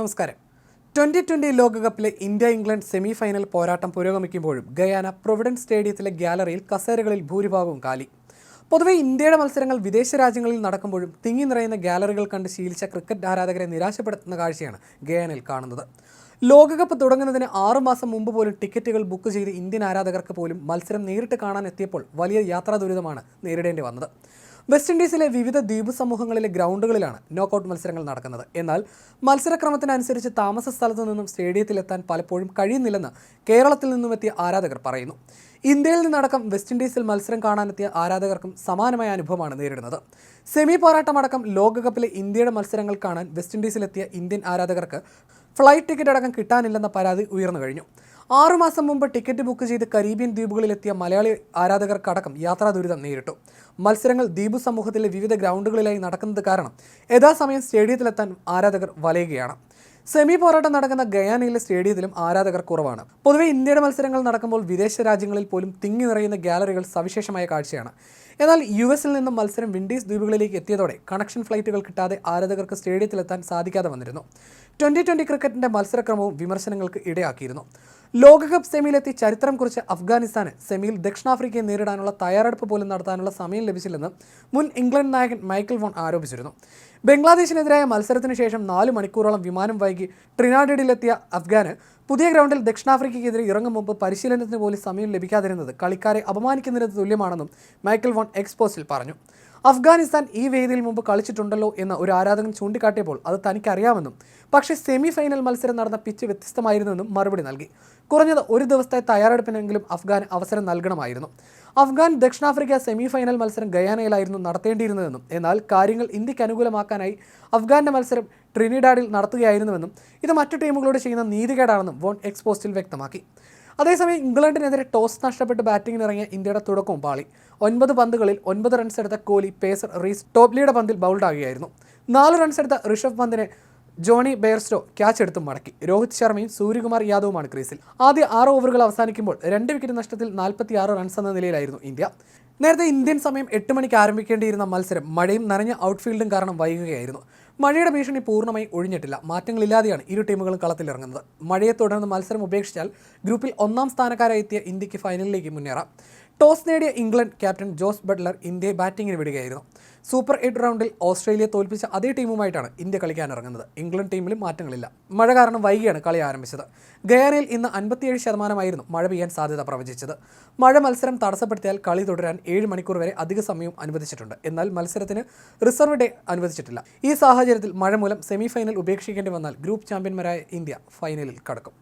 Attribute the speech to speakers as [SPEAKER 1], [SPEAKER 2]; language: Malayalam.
[SPEAKER 1] നമസ്കാരം. ട്വന്റി ട്വന്റി ലോകകപ്പിലെ ഇന്ത്യ ഇംഗ്ലണ്ട് സെമി ഫൈനൽ പോരാട്ടം പുരോഗമിക്കുമ്പോഴും ഗയാന പ്രൊവിഡൻസ് സ്റ്റേഡിയത്തിലെ ഗ്യാലറിയിൽ കസേരകളിൽ ഭൂരിഭാഗവും കാലി. പൊതുവെ ഇന്ത്യയുടെ മത്സരങ്ങൾ വിദേശ രാജ്യങ്ങളിൽ നടക്കുമ്പോഴും തിങ്ങി നിറയുന്ന ഗ്യാലറികൾ കണ്ട് ശീലിച്ച ക്രിക്കറ്റ് ആരാധകരെ നിരാശപ്പെടുത്തുന്ന കാഴ്ചയാണ് ഗയാനയിൽ കാണുന്നത്. ലോകകപ്പ് തുടങ്ങുന്നതിന് ആറുമാസം മുമ്പ് പോലും ടിക്കറ്റുകൾ ബുക്ക് ചെയ്ത് ഇന്ത്യൻ ആരാധകർക്ക് പോലും മത്സരം നേരിട്ട് കാണാൻ എത്തിയപ്പോൾ വലിയ യാത്രാ ദുരിതമാണ് നേരിടേണ്ടി വന്നത്. വെസ്റ്റ് ഇൻഡീസിലെ വിവിധ ദ്വീപ് സമൂഹങ്ങളിലെ ഗ്രൗണ്ടുകളിലാണ് നോക്കൌട്ട് മത്സരങ്ങൾ നടക്കുന്നത്. എന്നാൽ മത്സരക്രമത്തിനനുസരിച്ച് താമസ സ്ഥലത്തു നിന്നും സ്റ്റേഡിയത്തിലെത്താൻ പലപ്പോഴും കഴിയുന്നില്ലെന്ന് കേരളത്തിൽ നിന്നും എത്തിയ ആരാധകർ പറയുന്നു. ഇന്ത്യയിൽ നിന്നടക്കം വെസ്റ്റ് ഇൻഡീസിൽ മത്സരം കാണാനെത്തിയ ആരാധകർക്കും സമാനമായ അനുഭവമാണ് നേരിടുന്നത്. സെമി പോരാട്ടമടക്കം ലോകകപ്പിലെ ഇന്ത്യയുടെ മത്സരങ്ങൾ കാണാൻ വെസ്റ്റ് ഇൻഡീസിലെത്തിയ ഇന്ത്യൻ ആരാധകർക്ക് ഫ്ലൈറ്റ് ടിക്കറ്റ് അടക്കം കിട്ടാനില്ലെന്ന പരാതി ഉയർന്നു കഴിഞ്ഞു. ആറുമാസം മുമ്പ് ടിക്കറ്റ് ബുക്ക് ചെയ്ത് കരീബിയൻ ദ്വീപുകളിലെത്തിയ മലയാളി ആരാധകർക്കടക്കം യാത്രാ ദുരിതം നേരിട്ടു. മത്സരങ്ങൾ ദ്വീപ് സമൂഹത്തിലെ വിവിധ ഗ്രൗണ്ടുകളിലായി നടക്കുന്നത് കാരണം യഥാസമയം സ്റ്റേഡിയത്തിലെത്താൻ ആരാധകർ വലയുകയാണ്. സെമി പോരാട്ടം നടക്കുന്ന ഗയാനയിലെ സ്റ്റേഡിയത്തിലും ആരാധകർ കുറവാണ്. പൊതുവെ ഇന്ത്യയുടെ മത്സരങ്ങൾ നടക്കുമ്പോൾ വിദേശ രാജ്യങ്ങളിൽ പോലും തിങ്ങി നിറയുന്ന ഗാലറികൾ സവിശേഷമായ കാഴ്ചയാണ്. എന്നാൽ യു എസിൽ നിന്നും മത്സരം വിൻഡീസ് ദ്വീപുകളിലേക്ക് എത്തിയതോടെ കണക്ഷൻ ഫ്ലൈറ്റുകൾ കിട്ടാതെ ആരാധകർക്ക് സ്റ്റേഡിയത്തിലെത്താൻ സാധിക്കാതെ വന്നിരുന്നു. ട്വന്റി ട്വന്റി ക്രിക്കറ്റിന്റെ മത്സരക്രമവും വിമർശനങ്ങൾക്ക് ഇടയാക്കിയിരുന്നു. ലോകകപ്പ് സെമിയിലെത്തി ചരിത്രം കുറിച്ച് അഫ്ഗാനിസ്ഥാന് സെമിയിൽ ദക്ഷിണാഫ്രിക്കയെ നേരിടാനുള്ള തയ്യാറെടുപ്പ് പോലും നടത്താനുള്ള സമയം ലഭിച്ചില്ലെന്ന് മുൻ ഇംഗ്ലണ്ട് നായകൻ മൈക്കിൾ വോൺ ആരോപിച്ചിരുന്നു. ബംഗ്ലാദേശിനെതിരായ മത്സരത്തിന് ശേഷം നാല് മണിക്കൂറോളം വിമാനം വൈകി ട്രിനാഡിഡിലെത്തിയ അഫ്ഗാന് പുതിയ ഗ്രൗണ്ടിൽ ദക്ഷിണാഫ്രിക്കയ്ക്കെതിരെ ഇറങ്ങും മുമ്പ് പരിശീലനത്തിന് പോലും സമയം ലഭിക്കാതിരുന്നത് കളിക്കാരെ അപമാനിക്കുന്നതിന് തുല്യമാണെന്നും മൈക്കിൾ വോൺ എക്സ്പോസിൽ പറഞ്ഞു. അഫ്ഗാനിസ്ഥാൻ ഈ വേദിയിൽ മുമ്പ് കളിച്ചിട്ടുണ്ടല്ലോ എന്ന് ഒരു ആരാധകൻ ചൂണ്ടിക്കാട്ടിയപ്പോൾ അത് തനിക്കറിയാമെന്നും പക്ഷേ സെമി ഫൈനൽ മത്സരം നടന്ന പിച്ച് വ്യത്യസ്തമായിരുന്നുവെന്നും മറുപടി നൽകി. കുറഞ്ഞത് ഒരു ദിവസത്തെ തയ്യാറെടുപ്പിനെങ്കിലും അഫ്ഗാൻ അവസരം നൽകണമായിരുന്നു. അഫ്ഗാൻ ദക്ഷിണാഫ്രിക്ക സെമി ഫൈനൽ മത്സരം ഗയാനയിലായിരുന്നു നടത്തേണ്ടിയിരുന്നതെന്നും എന്നാൽ കാര്യങ്ങൾ ഇന്ത്യയ്ക്ക് അനുകൂലമാക്കാനായി അഫ്ഗാന്റെ മത്സരം ട്രിനിഡാഡിൽ നടത്തുകയായിരുന്നുവെന്നും ഇത് മറ്റു ടീമുകളോട് ചെയ്യുന്ന നീതികേടാണെന്നും വോൺ എക്സ്പോസ്റ്റിൽ വ്യക്തമാക്കി. അതേസമയം ഇംഗ്ലണ്ടിനെതിരെ ടോസ് നഷ്ടപ്പെട്ട് ബാറ്റിംഗിന് ഇറങ്ങിയ ഇന്ത്യയുടെ തുടക്കവും പാളി. ഒൻപത് പന്തുകളിൽ ഒൻപത് റൺസ് എടുത്ത കോഹ്ലി പേസർ റീസ് ടോപ്ലിയുടെ പന്തിൽ ബൗൾഡാകുകയായിരുന്നു നാല് റൺസ് എടുത്ത ഋഷഭ് പന്തിനെ ജോണി ബെയർസ്റ്റോ ക്യാച്ച് എടുത്തും മടക്കി. രോഹിത് ശർമ്മയും സൂര്യകുമാർ യാദവുമാണ് ക്രീസിൽ. ആദ്യ ആറ് ഓവറുകൾ അവസാനിക്കുമ്പോൾ രണ്ട് വിക്കറ്റ് നഷ്ടത്തിൽ നാൽപ്പത്തി ആറ് റൺസ് എന്ന നിലയിലായിരുന്നു ഇന്ത്യ. നേരത്തെ ഇന്ത്യൻ സമയം എട്ട് മണിക്ക് ആരംഭിക്കേണ്ടിയിരുന്ന മത്സരം മഴയും നനഞ്ഞ ഔട്ട്ഫീൽഡും കാരണം വൈകുകയായിരുന്നു. മഴയുടെ ഭീഷണി പൂർണമായി ഒഴിഞ്ഞിട്ടില്ല. മാറ്റങ്ങളില്ലാതെയാണ് ഇരു ടീമുകളും കളത്തിലിറങ്ങുന്നത്. മഴയെ തുടർന്ന് മത്സരം ഉപേക്ഷിച്ചാൽ ഗ്രൂപ്പിൽ ഒന്നാം സ്ഥാനക്കാരായി എത്തിയ ഇന്ത്യയ്ക്ക് ഫൈനലിലേക്ക് മുന്നേറാം. ടോസ് നേടിയ ഇംഗ്ലണ്ട് ക്യാപ്റ്റൻ ജോസ് ബട്ട്ലർ ഇന്ത്യയെ ബാറ്റിംഗിന് വിടുകയായിരുന്നു. സൂപ്പർ എയ്റ്റ് റൗണ്ടിൽ ഓസ്ട്രേലിയ തോൽപ്പിച്ച അതേ ടീമുമായിട്ടാണ് ഇന്ത്യ കളിക്കാനിറങ്ങുന്നത്. ഇംഗ്ലണ്ട് ടീമിലും മാറ്റങ്ങളില്ല. മഴ കാരണം വൈകിയാണ് കളി ആരംഭിച്ചത്. ഗയാനയിൽ ഇന്ന് അൻപത്തിയേഴ് ശതമാനമായിരുന്നു മഴ പെയ്യാൻ സാധ്യത പ്രവചിച്ചത്. മഴ മത്സരം തടസ്സപ്പെടുത്തിയാൽ കളി തുടരാൻ ഏഴ് മണിക്കൂർ വരെ അധിക സമയം അനുവദിച്ചിട്ടുണ്ട്. എന്നാൽ മത്സരത്തിന് റിസർവ് ഡേ അനുവദിച്ചിട്ടില്ല. ഈ സാഹചര്യത്തിൽ മഴ മൂലം സെമിഫൈനൽ ഉപേക്ഷിക്കേണ്ടി വന്നാൽ ഗ്രൂപ്പ് ചാമ്പ്യന്മാരായ ഇന്ത്യ ഫൈനലിൽ കടക്കും.